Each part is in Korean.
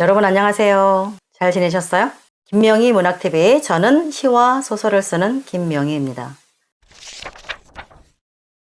여러분 안녕하세요. 잘 지내셨어요? 김명희 문학TV 저는 시와 소설을 쓰는 김명희입니다.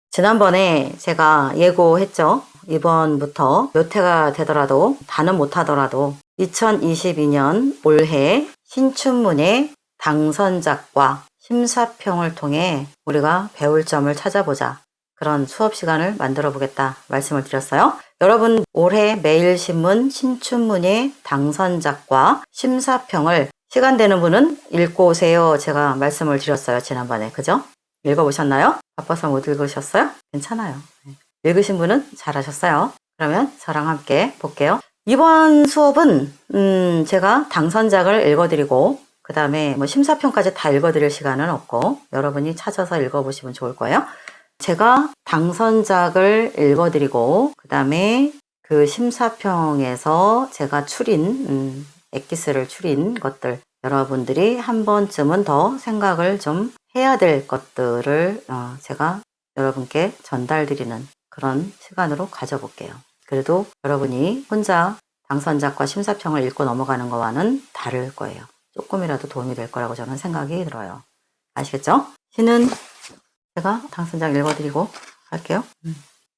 지난번에 제가 예고했죠. 이번부터 몇 해가 되더라도 다는 못하더라도 2022년 올해 신춘문예 당선작과 심사평을 통해 우리가 배울 점을 찾아보자. 그런 수업 시간을 만들어 보겠다 말씀을 드렸어요. 여러분 올해 매일신문 신춘문예 당선작과 심사평을 시간 되는 분은 읽고 오세요. 제가 말씀을 드렸어요. 지난번에. 그죠? 읽어보셨나요? 바빠서 못 읽으셨어요? 괜찮아요. 네. 읽으신 분은 잘하셨어요. 그러면 저랑 함께 볼게요. 이번 수업은 음, 제가 당선작을 읽어드리고 그 다음에 뭐 심사평까지 다 읽어드릴 시간은 없고 여러분이 찾아서 읽어보시면 좋을 거예요. 제가 당선작을 읽어드리고 그 다음에 그 심사평에서 제가 추린 음, 엑기스를 추린 것들 여러분들이 한 번쯤은 더 생각을 좀 해야 될 것들을 어, 제가 여러분께 전달드리는 그런 시간으로 가져볼게요. 그래도 여러분이 혼자 당선작과 심사평을 읽고 넘어가는 것과는 다를 거예요. 조금이라도 도움이 될 거라고 저는 생각이 들어요. 아시겠죠? 시는 제가 당선작 읽어드리고 할게요.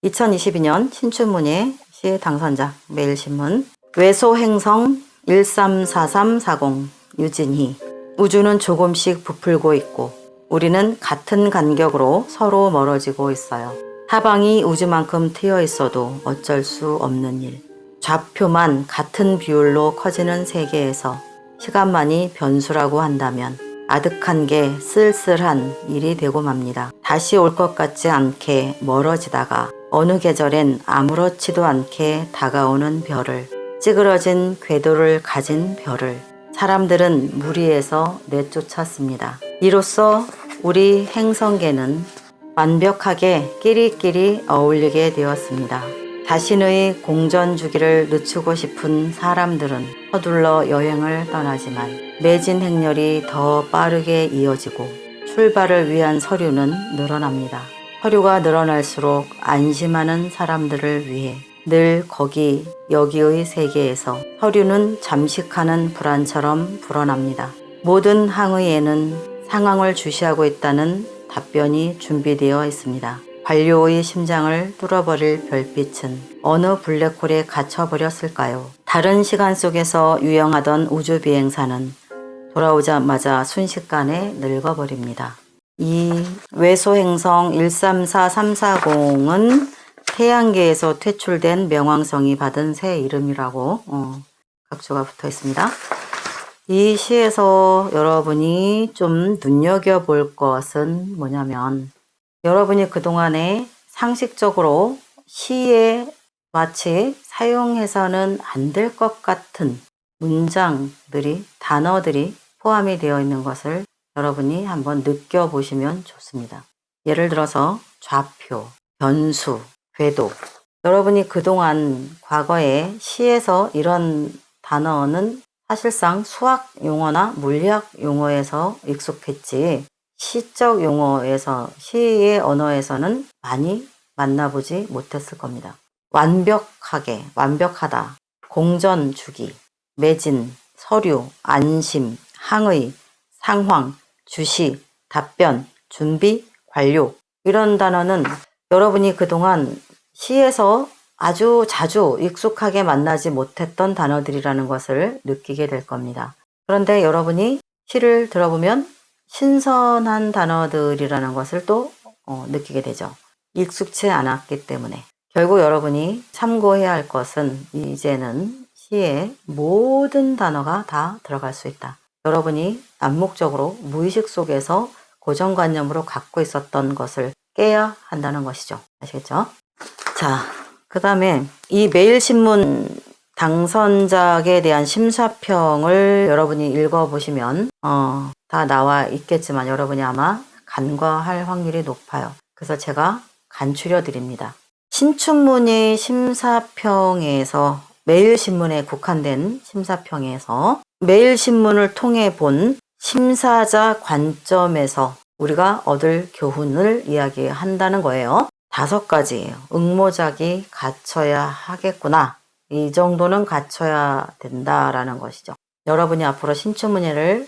2022년 신춘문예 시 당선작 매일신문 외소행성 134340 유진희 우주는 조금씩 부풀고 있고 우리는 같은 간격으로 서로 멀어지고 있어요. 사방이 우주만큼 트여 있어도 어쩔 수 없는 일. 좌표만 같은 비율로 커지는 세계에서 시간만이 변수라고 한다면 아득한 게 쓸쓸한 일이 되고 맙니다. 다시 올 것 같지 않게 멀어지다가 어느 계절엔 아무렇지도 않게 다가오는 별을 찌그러진 궤도를 가진 별을 사람들은 무리해서 내쫓았습니다. 이로써 우리 행성계는 완벽하게 끼리끼리 어울리게 되었습니다. 자신의 공전 주기를 늦추고 싶은 사람들은 서둘러 여행을 떠나지만 매진 행렬이 더 빠르게 이어지고 출발을 위한 서류는 늘어납니다. 서류가 늘어날수록 안심하는 사람들을 위해 늘 거기 여기의 세계에서 서류는 잠식하는 불안처럼 불어납니다. 모든 항의에는 상황을 주시하고 있다는 답변이 준비되어 있습니다. 관료의 심장을 뚫어버릴 별빛은 어느 블랙홀에 갇혀버렸을까요? 다른 시간 속에서 유영하던 우주 비행사는 돌아오자마자 순식간에 늙어버립니다. 이 외소행성 134340은 태양계에서 퇴출된 명왕성이 받은 새 이름이라고 어, 각주가 붙어 있습니다. 이 시에서 여러분이 좀 눈여겨볼 것은 뭐냐면 여러분이 그동안에 상식적으로 시에 마치 사용해서는 안 될 것 같은 문장들이, 단어들이 포함이 되어 있는 것을 여러분이 한번 느껴보시면 좋습니다. 예를 들어서 좌표, 변수, 궤도. 여러분이 그동안 과거에 시에서 이런 단어는 사실상 수학 용어나 물리학 용어에서 익숙했지 시적 용어에서 시의 언어에서는 많이 만나보지 못했을 겁니다. 완벽하게, 완벽하다, 공전 주기, 매진, 서류, 안심, 항의, 상황, 주시, 답변, 준비, 관료 이런 단어는 여러분이 그동안 시에서 아주 자주 익숙하게 만나지 못했던 단어들이라는 것을 느끼게 될 겁니다. 그런데 여러분이 시를 들어보면 신선한 단어들이라는 것을 또 어, 느끼게 되죠. 익숙치 않았기 때문에. 결국 여러분이 참고해야 할 것은 이제는 시에 모든 단어가 다 들어갈 수 있다. 여러분이 암묵적으로 무의식 속에서 고정관념으로 갖고 있었던 것을 깨야 한다는 것이죠. 아시겠죠? 자, 그 다음에 이 매일신문 당선작에 대한 심사평을 여러분이 읽어보시면, 어, 다 나와 있겠지만 여러분이 아마 간과할 확률이 높아요. 그래서 제가 간추려 드립니다. 신춘문예 심사평에서 매일신문에 국한된 심사평에서 매일신문을 통해 본 심사자 관점에서 우리가 얻을 교훈을 이야기한다는 거예요. 다섯 가지예요. 응모작이 갖춰야 하겠구나. 이 정도는 갖춰야 된다라는 것이죠. 여러분이 앞으로 신춘문예를 에,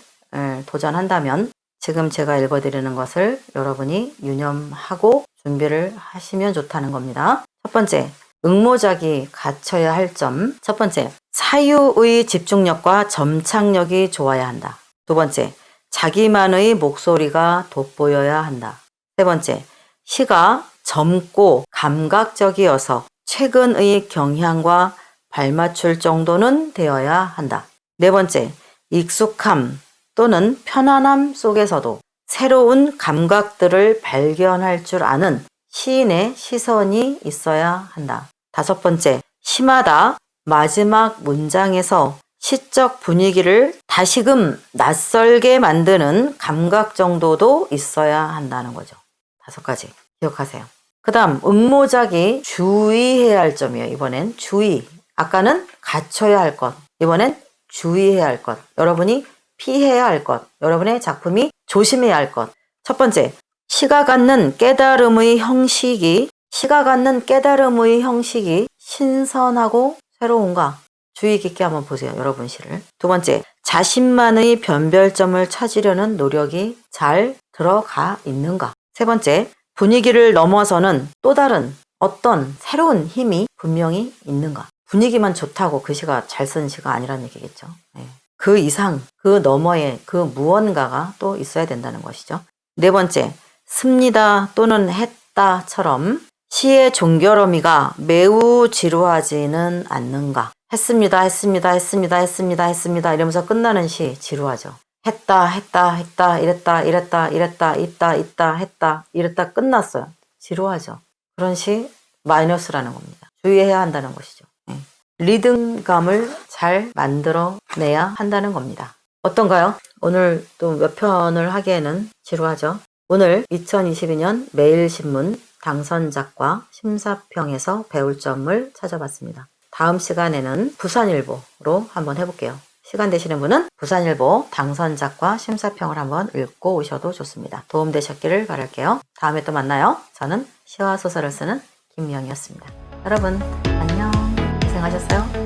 도전한다면 지금 제가 읽어드리는 것을 여러분이 유념하고 준비를 하시면 좋다는 겁니다. 첫 번째, 응모작이 갖춰야 할 점. 첫 번째, 사유의 집중력과 점착력이 좋아야 한다. 두 번째, 자기만의 목소리가 돋보여야 한다. 세 번째, 시가 젊고 감각적이어서 최근의 경향과 발맞출 정도는 되어야 한다. 네 번째, 익숙함 또는 편안함 속에서도 새로운 감각들을 발견할 줄 아는 시인의 시선이 있어야 한다. 다섯 번째, 심하다 마지막 문장에서 시적 분위기를 다시금 낯설게 만드는 감각 정도도 있어야 한다는 거죠. 다섯 가지 기억하세요. 그 다음 음모작이 주의해야 할 점이에요. 이번엔 주의. 아까는 갖춰야 할 것. 이번엔 주의해야 할 것. 여러분이 피해야 할 것. 여러분의 작품이 조심해야 할 것. 첫 번째, 시가 갖는 깨달음의 형식이 시가 갖는 깨달음의 형식이 신선하고 새로운가? 주의 깊게 한번 보세요. 여러분 시를. 두 번째, 자신만의 변별점을 찾으려는 노력이 잘 들어가 있는가? 세 번째, 분위기를 넘어서는 또 다른 어떤 새로운 힘이 분명히 있는가? 분위기만 좋다고 그 시가 잘 쓴 시가 아니란 얘기겠죠. 네. 그 이상, 그 너머에 그 무언가가 또 있어야 된다는 것이죠. 네 번째, 습니다 또는 했다처럼 시의 종결어미가 매우 지루하지는 않는가. 했습니다, 했습니다, 했습니다, 했습니다, 했습니다 이러면서 끝나는 시 지루하죠. 했다, 했다, 했다, 이랬다, 이랬다, 이랬다, 있다, 있다, 했다, 이랬다 끝났어요. 지루하죠. 그런 시 마이너스라는 겁니다. 주의해야 한다는 것이죠. 네. 리듬감을 잘 만들어내야 한다는 겁니다. 어떤가요? 오늘 또 몇 편을 하기에는 지루하죠. 오늘 2022년 매일신문 당선작과 심사평에서 배울 점을 찾아봤습니다. 다음 시간에는 부산일보로 한번 해볼게요. 시간 되시는 분은 부산일보 당선작과 심사평을 한번 읽고 오셔도 좋습니다. 도움되셨기를 바랄게요. 다음에 또 만나요. 저는 시와 소설을 쓰는 김명이었습니다. 여러분, 안녕. 고생하셨어요?